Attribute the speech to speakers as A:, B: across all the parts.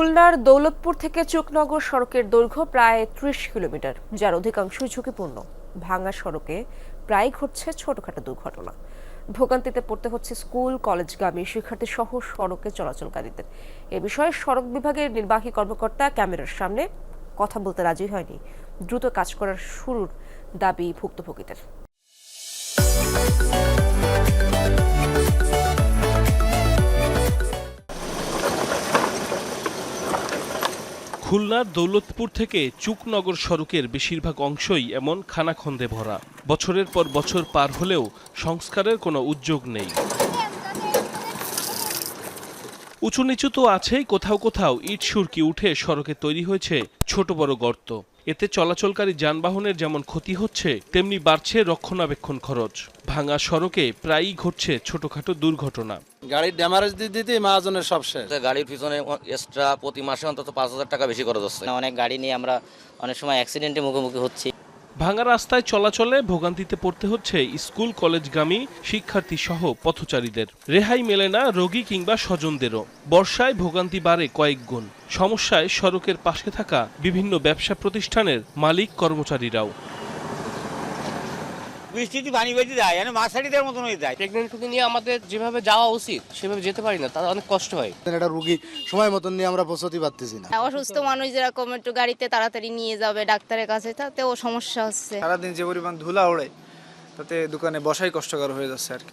A: খুলনার দৌলতপুর থেকে চুকনগর সড়কের দৈর্ঘ্য প্রায় ত্রিশ কিলোমিটার, যার অধিকাংশই ঝুঁকিপূর্ণ। ভাঙা সড়কে প্রায় ঘটছে ছোটখাটো দুর্ঘটনা। ভোগান্তিতে পড়তে হচ্ছে স্কুল, কলেজগামী শিক্ষার্থী সহ সড়কে চলাচলকারীদের। এ বিষয়ে সড়ক বিভাগের নির্বাহী কর্মকর্তা ক্যামেরার সামনে কথা বলতে রাজি হয়নি। দ্রুত কাজ করার শুরুর দাবি ভুক্তভোগীদের।
B: খুলনার দৌলতপুর থেকে চুকনগর সড়কের বেশিরভাগ অংশই এমন খানাখন্দে ভরা। বছরের পর বছর পার হলেও সংস্কারের কোনো উদ্যোগ নেই। উঁচু নিচু তো আছেই, কোথাও কোথাও ইট সুরকি উঠে সড়কে তৈরি হয়েছে ছোট বড় গর্ত। এতে চলাচলকারী যানবাহনের যেমন ক্ষতি হচ্ছে, তেমনি বাড়ছে রক্ষণাবেক্ষণ খরচ। ভাঙা সড়কে প্রায়ই ঘটছে ছোটখাটো দুর্ঘটনা।
C: গাড়ির ড্যামারেজ দিতে দিতে মহাজনের সব শেষ।
D: গাড়ির পিছনে এক্সট্রা প্রতি মাসে অন্তত পাঁচ হাজার টাকা বেশি খরচ হচ্ছে।
E: অনেক গাড়ি নিয়ে আমরা অনেক সময় অ্যাক্সিডেন্টের মুখোমুখি হচ্ছি।
B: ভাঙা রাস্তায় চলাচলে ভোগান্তিতে পড়তে হচ্ছে স্কুল কলেজগামী শিক্ষার্থী সহ পথচারীদের। রেহাই মেলে না রোগী কিংবা স্বজনদেরও। বর্ষায় ভোগান্তি বাড়ে কয়েক গুণ। সমস্যায় সড়কের পাশে থাকা বিভিন্ন ব্যবসা প্রতিষ্ঠানের মালিক কর্মচারীরাও।
F: বৃষ্টিতে পানি বেঁধে যায় মানে মাছাড়িদের মতন হয়ে যায়
G: প্রেগনেন্ট রোগী নিয়ে আমাদের যেভাবে যাওয়া উচিত সেভাবে যেতে পারি না তাদের অনেক কষ্ট হয়।
C: একটা রুগী সময় মতন নিয়ে আমরা পৌঁছতে পারতেছি না।
H: অসুস্থ মানুষ যেরকম একটু গাড়িতে তাড়াতাড়ি নিয়ে যাবে ডাক্তারের কাছে তাতেও সমস্যা হচ্ছে।
I: সারাদিন যে পরিমাণ ধুলা ওড়ে তাতে দোকানে বসাই কষ্টকর হয়ে যাচ্ছে আর কি।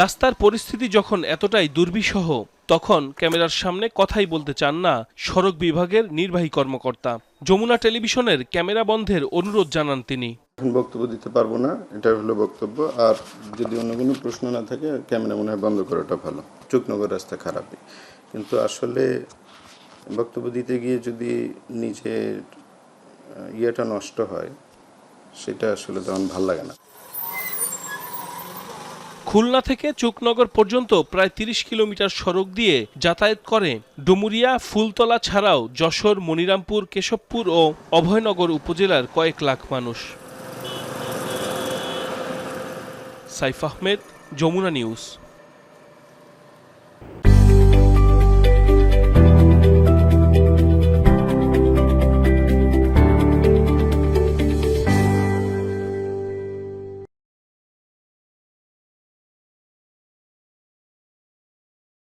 B: রাস্তার পরিস্থিতি যখন এতটাই দুর্বিষহ, তখন ক্যামেরার সামনে কথাই বলতে চান না সড়ক বিভাগের নির্বাহী কর্মকর্তা। যমুনা টেলিভিশনের ক্যামেরা বন্ধের অনুরোধ জানান তিনি।
J: বক্তব্য দিতে পারব না এটা হলো বক্তব্য। আর যদি অন্য কোনো প্রশ্ন না থাকে, ক্যামেরা মনে হয় বন্ধ করাটা ভালো। চুকনগর রাস্তা খারাপই। কিন্তু আসলে বক্তব্য দিতে গিয়ে যদি নিজের ইয়েটা নষ্ট হয়, সেটা আসলে তেমন ভালো লাগে না।
B: খুলনা থেকে চুকনগর পর্যন্ত প্রায় তিরিশ কিলোমিটার সড়ক দিয়ে যাতায়াত করে ডুমুরিয়া, ফুলতলা ছাড়াও যশোর, মনিরামপুর, কেশবপুর ও অভয়নগর উপজেলার কয়েক লাখ মানুষ। সাইফ আহমেদ, যমুনা নিউজ।